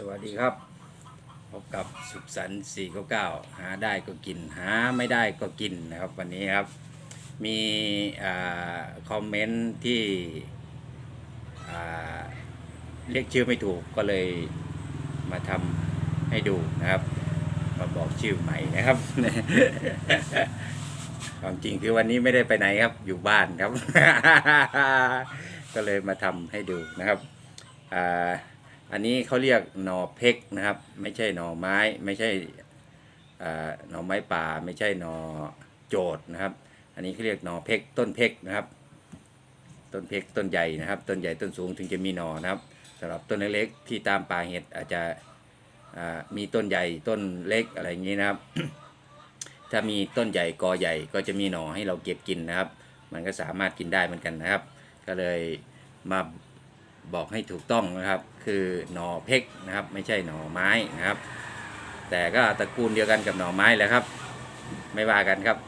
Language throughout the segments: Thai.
สวัสดีครับ พบกับสุขสันต์499 หาได้ก็กิน หาไม่ได้ก็กินนะครับ วันนี้ครับ มีอคอมเมนต์ที่เรียกชื่อไม่ถูกก็เลยมาทำให้ดูนะครับ มาบอกชื่อใหม่นะครับความจริงคือวันนี้ไม่ได้ไปไหนครับ อยู่บ้านครับ ก็เลยมาทำให้ดูนะครับอ่า อันนี้เขาเรียกหน่อเพกนะครับ ไม่ใช่หน่อไม้ ไม่ใช่หน่อไม้ป่า ไม่ใช่หน่อโจดนะครับ อันนี้เขาเรียกหน่อเพกต้นเพกนะครับ ต้นเพกต้นใหญ่นะครับ ต้นใหญ่ต้นสูงถึงจะมีหน่อนะครับสำหรับต้นเล็กๆที่ตามป่าเห็ดอาจจะมีต้นใหญ่ต้นเล็กอะไรอย่างนี้นะครับ ถ้ามีต้นใหญ่กอใหญ่ก็จะมีหน่อให้เราเก็บกินนะครับ มันก็สามารถกินได้เหมือนกันนะครับ ก็เลยมา บอกให้ถูกต้องนะครับ คือหน่อเพกนะครับ ไม่ใช่หน่อไม้นะครับ แต่ก็ตระกูลเดียวกันกับหน่อไม้แหละครับ ไม่ว่ากันครับ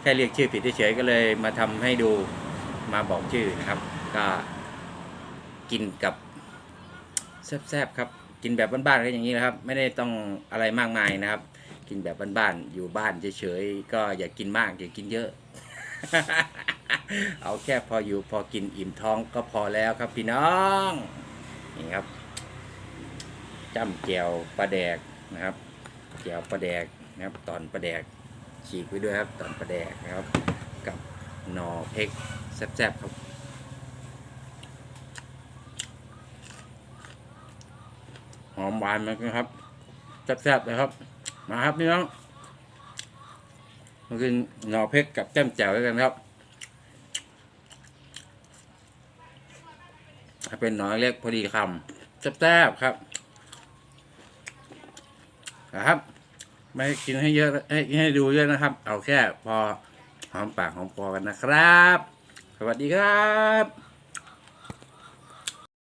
แค่เรียกชื่อผิดเฉยๆก็เลยมาทำให้ดูมาบอกชื่อนะครับ ก็กินกับแซ่บๆครับ กินแบบบ้านๆก็อย่างนี้นะครับ ไม่ได้ต้องอะไรมากมายนะครับ กินแบบบ้านๆอยู่บ้านเฉยๆก็อย่ากินมากอย่ากินเยอะ เอาแค่พออยู่พอกินอิ่มท้องก็พอแล้วครับพี่น้องนี่ครับจ้ำแจวปลาแดกนะครับแจวปลาแดกนะครับ ตอนปลาแดกฉีกไว้ด้วยครับ ตอนปลาแดกนะครับ กับหนอเพกแซ่บๆครับหอมหวานมือนกันครับแซ่บๆเลยครับ มาครับพี่น้องมากินหน่อเพกกับแจ่มแจ่วด้วยกันครับ ถ้าเป็นหน่อเล็กพอดีคำแซ่บๆครับนะครับ ไม่กินให้เยอะให้ให้ดูเยอะนะครับ เอาแค่พอหอมปากหอมคอกันนะครับ สวัสดีครับ